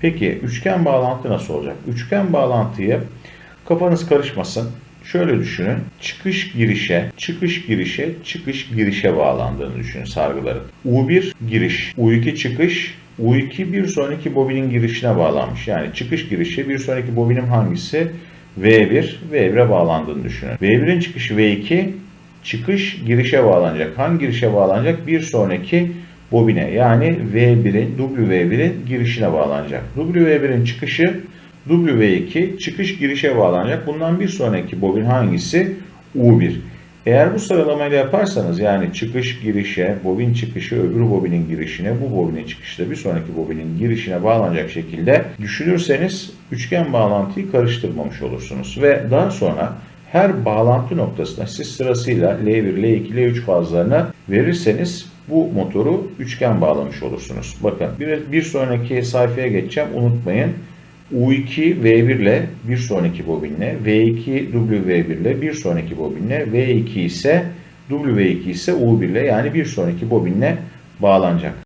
Peki üçgen bağlantı nasıl olacak? Üçgen bağlantıyı kafanız karışmasın. Şöyle düşünün. Çıkış girişe, çıkış girişe, çıkış girişe bağlandığını düşünün sargıların. U1 giriş, U2 çıkış, U2 bir sonraki bobinin girişine bağlanmış. Yani çıkış girişi bir sonraki bobinim hangisi? V1, V1'e bağlandığını düşünün. V1'in çıkışı V2, çıkış girişe bağlanacak. Hangi girişe bağlanacak? Bir sonraki bobine yani V1'in, W1'in girişine bağlanacak. W1'in çıkışı W2 çıkış girişe bağlanacak. Bundan bir sonraki bobin hangisi? U1. Eğer bu sıralamayla yaparsanız yani çıkış girişe, bobin çıkışı öbür bobinin girişine, bu bobinin çıkışı da bir sonraki bobinin girişine bağlanacak şekilde düşünürseniz üçgen bağlantıyı karıştırmamış olursunuz. Ve daha sonra her bağlantı noktasına siz sırasıyla L1, L2, L3 fazlarını verirseniz bu motoru üçgen bağlamış olursunuz. Bakın bir, bir sonraki sayfaya geçeceğim unutmayın. U2 V1 ile bir sonraki bobinle, V2 W1 ile bir sonraki bobinle, V2 ise W2 ise U1 ile yani bir sonraki bobinle bağlanacak.